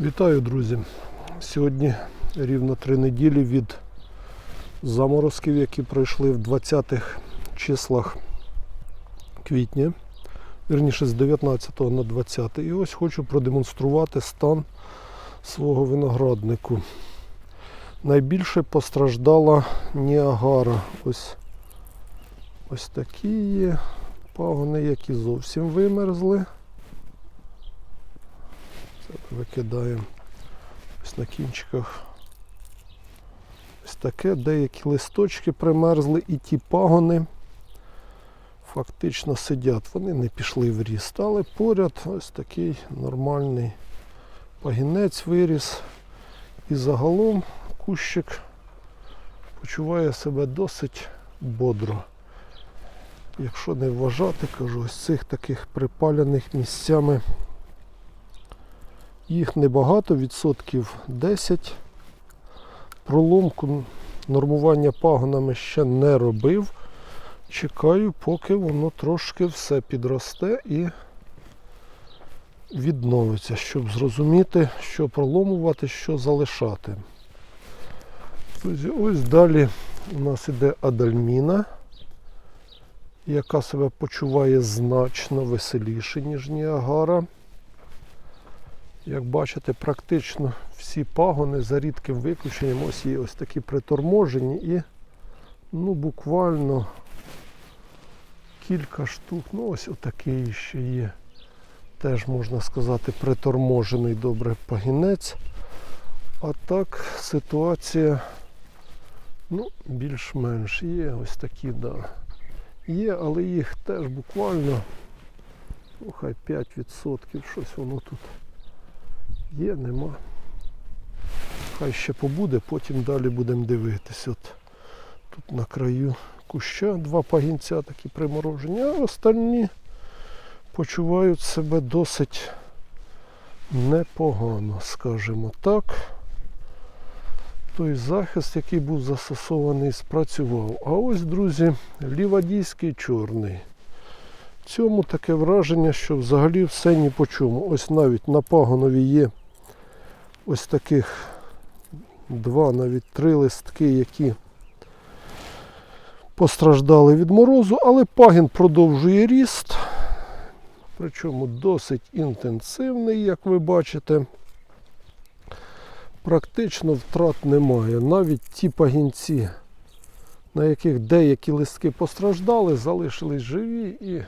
Вітаю, друзі! Сьогодні рівно три неділі від заморозків, які пройшли в 20-х числах квітня, вірніше з 19 на 20. І ось хочу продемонструвати стан свого винограднику. Найбільше постраждала Ніагара. Ось, ось такі є пагони, які зовсім вимерзли. Викидаємо ось на кінчиках. Ось таке, деякі листочки примерзли і ті пагони фактично сидять. Вони не пішли в ріст, але поряд ось такий нормальний пагінець виріс. І загалом кущик почуває себе досить бодро. Якщо не вважати, кажу, ось цих таких припалених місцями їх небагато, відсотків 10. Проломку нормування пагонами ще не робив. Чекаю, поки воно трошки все підросте і відновиться, щоб зрозуміти, що проломувати, що залишати. Друзі, ось далі у нас іде Адальміна, яка себе почуває значно веселіше, ніж Ніагара. Як бачите, практично всі пагони за рідким виключенням ось є ось такі приторможені і ну, буквально кілька штук. Ну ось отакий ще є. Теж можна сказати приторможений добре пагінець. А так ситуація ну, більш-менш є ось такі, да. Є, але їх теж буквально ну, хай 5%, щось воно тут. Є, нема. Хай ще побуде, потім далі будемо дивитися. От тут на краю куща два пагінця такі приморожені, а остальні почувають себе досить непогано, скажімо так. Той захист, який був застосований, спрацював. А ось, друзі, лівадійський чорний. Цьому таке враження, що взагалі все ні по чому. Ось навіть на пагонові є ось таких два, навіть три листки, які постраждали від морозу, але пагін продовжує ріст. Причому досить інтенсивний, як ви бачите. Практично втрат немає. Навіть ті пагінці, на яких деякі листки постраждали, залишились живі і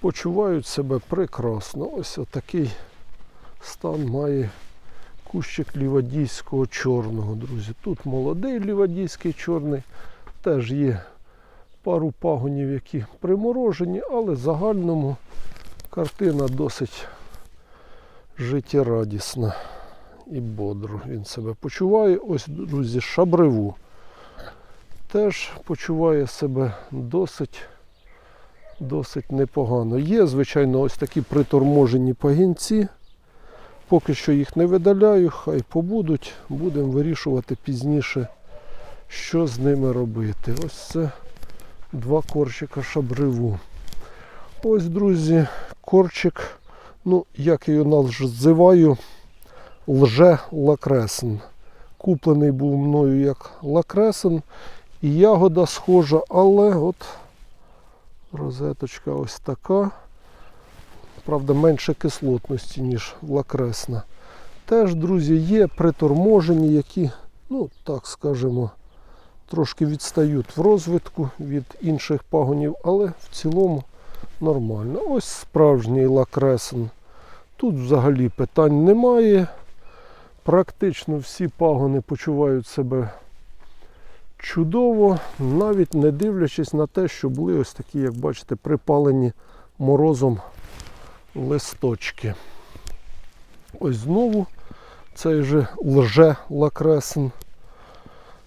почувають себе прекрасно. Ось отакий стан має кущик лівадійського чорного, друзі. Тут молодий лівадійський чорний, теж є пару пагонів, які приморожені, але в загальному картина досить життєрадісна і бодро він себе почуває. Ось, друзі, шабреву. Теж почуває себе досить досить непогано. Є, звичайно, ось такі приторможені пагінці. Поки що їх не видаляю, хай побудуть. Будемо вирішувати пізніше, що з ними робити. Ось це два корчика шабриву. Ось, друзі, корчик, ну, як я його називаю, лже лакресен. Куплений був мною як лакресен. І ягода схожа, але от розеточка ось така. Правда, менше кислотності, ніж лакресна. Теж, друзі, є приторможені, які, ну, так скажемо, трошки відстають в розвитку від інших пагонів, але в цілому нормально. Ось справжній лакресен. Тут взагалі питань немає. Практично всі пагони почувають себе чудово, навіть не дивлячись на те, що були ось такі, як бачите, припалені морозом листочки. Ось знову цей же лже лакресен.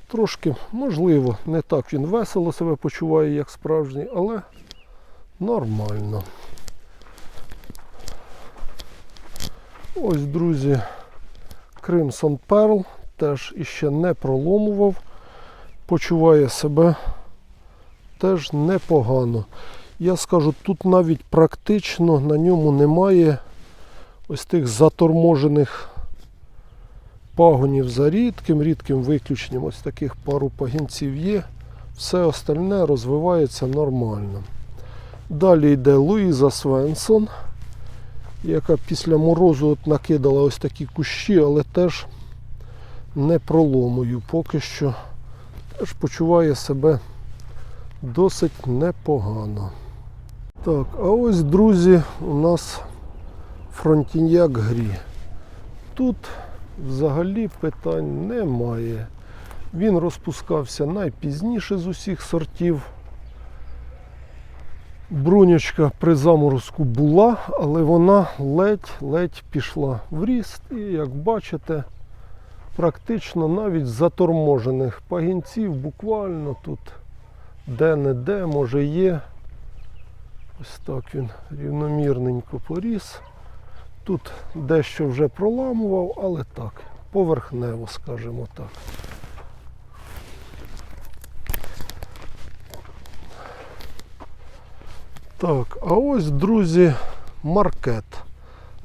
Трошки, можливо, не так він весело себе почуває, як справжній, але нормально. Ось, друзі, Crimson Pearl теж іще не проломував, почуває себе теж непогано. Я скажу, тут навіть практично на ньому немає ось тих заторможених пагонів за рідким, рідким виключенням. Ось таких пару пагінців є. Все остальне розвивається нормально. Далі йде Луїза Свенсон, яка після морозу от накидала ось такі кущі, але теж не проломою. Поки що теж почуває себе досить непогано. Так, а ось, друзі, у нас фронтіньяк грі. Тут взагалі питань немає. Він розпускався найпізніше з усіх сортів. Брунючка при заморозку була, але вона ледь-ледь пішла в ріст. І як бачите, практично навіть заторможених пагінців буквально тут де-не-де, може є. Ось так він рівномірненько поріс. Тут дещо вже проламував, але так, поверхнево, скажімо так. Так, а ось, друзі, маркет.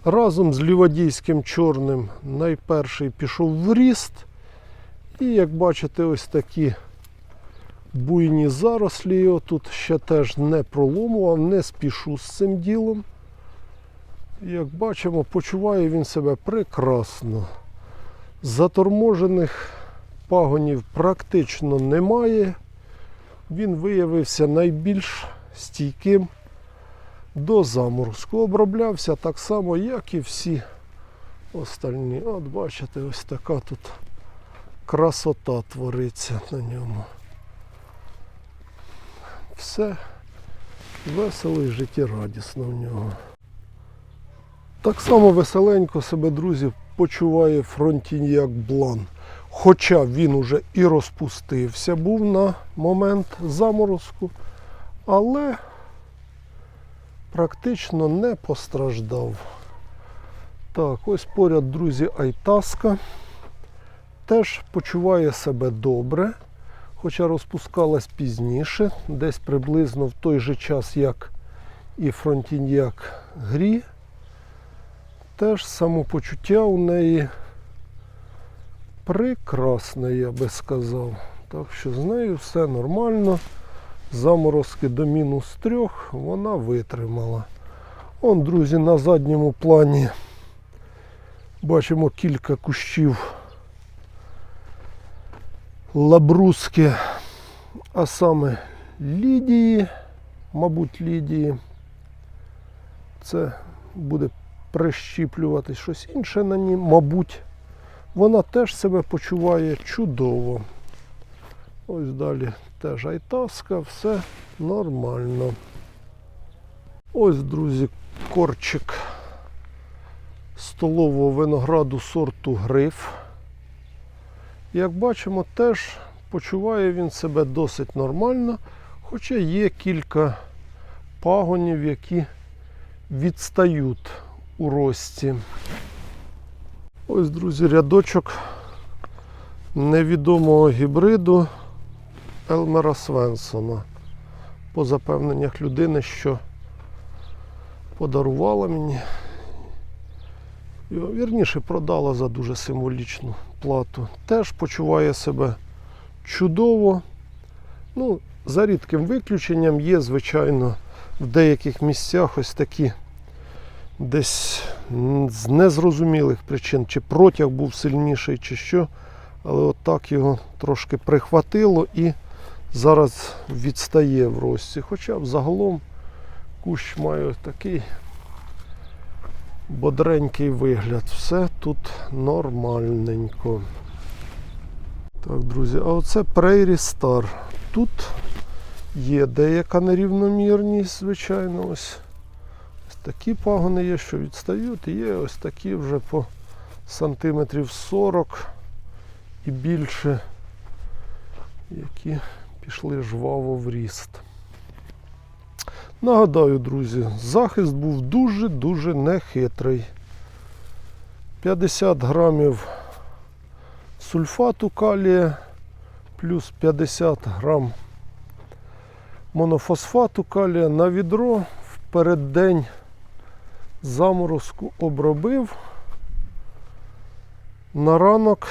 Разом з лівадійським чорним найперший пішов в ріст. І як бачите, ось такі буйні зарослі його тут ще теж не проломував, не спішу з цим ділом. Як бачимо, почуває він себе прекрасно. Заторможених пагонів практично немає. Він виявився найбільш стійким до заморозку. Оброблявся так само, як і всі остальні. От бачите, ось така тут красота твориться на ньому. Все весело і життєрадісно в нього. Так само веселенько себе, друзі, почуває фронтіньяк Блан. Хоча він уже і розпустився був на момент заморозку, але практично не постраждав. Так, ось поряд, друзі, Айтаска. Теж почуває себе добре, хоча розпускалась пізніше, десь приблизно в той же час, як і фронтіньяк Грі. Теж самопочуття у неї прекрасне, я би сказав. Так що з нею все нормально. Заморозки до мінус трьох вона витримала. Он, друзі, на задньому плані бачимо кілька кущів лабруски, а саме Лідії, мабуть, Лідії. Це буде прищіплювати щось інше на ній, мабуть. Вона теж себе почуває чудово. Ось далі теж айтаска, все нормально. Ось, друзі, корчик столового винограду сорту гриф. Як бачимо, теж почуває він себе досить нормально, хоча є кілька пагонів, які відстають у рості. Ось, друзі, рядочок невідомого гібриду Елмера Свенсона. По запевненнях людини, що подарувала мені. Його, вірніше, продала за дуже символічну плату. Теж почуває себе чудово. Ну, За рідким виключенням є, звичайно, в деяких місцях ось такі десь з незрозумілих причин, чи протяг був сильніший, чи що. Але от його трошки прихватило і зараз відстає в рості. Хоча взагалом кущ має такий бодренький вигляд. Все тут нормальненько. Так, друзі, а оце Prairie Star. Тут є деяка нерівномірність, звичайно, ось. Ось такі пагони є, що відстають, і є ось такі вже по сантиметрів 40 і більше, які пішли жваво в ріст. Нагадаю, друзі, захист був дуже-дуже нехитрий. 50 грамів сульфату калія плюс 50 грам монофосфату калія на відро в переддень заморозку обробив. На ранок,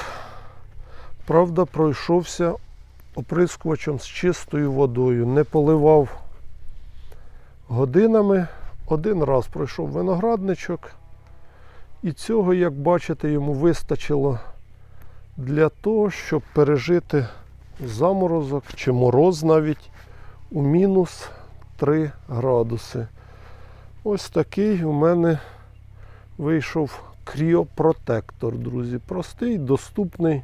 правда, пройшовся оприскувачем з чистою водою. Не поливав годинами. Один раз пройшов виноградничок. І цього, як бачите, йому вистачило для того, щоб пережити заморозок чи мороз навіть у мінус 3 градуси. Ось такий у мене вийшов кріопротектор, друзі. Простий, доступний.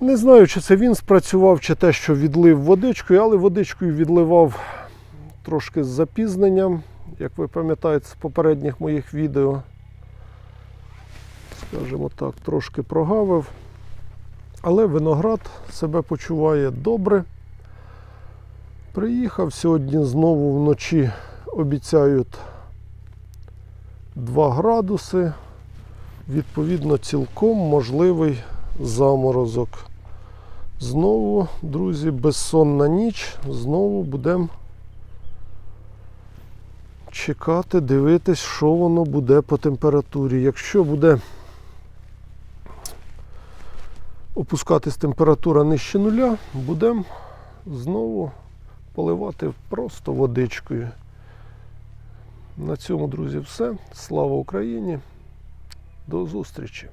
Не знаю, чи це він спрацював, чи те, що відлив водичкою, але водичкою відливав трошки з запізненням, як ви пам'ятаєте з попередніх моїх відео. Скажімо так, трошки прогавив. Але виноград себе почуває добре. Приїхав сьогодні знову вночі обіцяють 2 градуси. Відповідно, цілком можливий заморозок. Знову, друзі, безсонна ніч. Знову будемо чекати, дивитись, що воно буде по температурі. Якщо буде опускатись температура нижче нуля, будемо знову поливати просто водичкою. На цьому, друзі, все. Слава Україні! До зустрічі!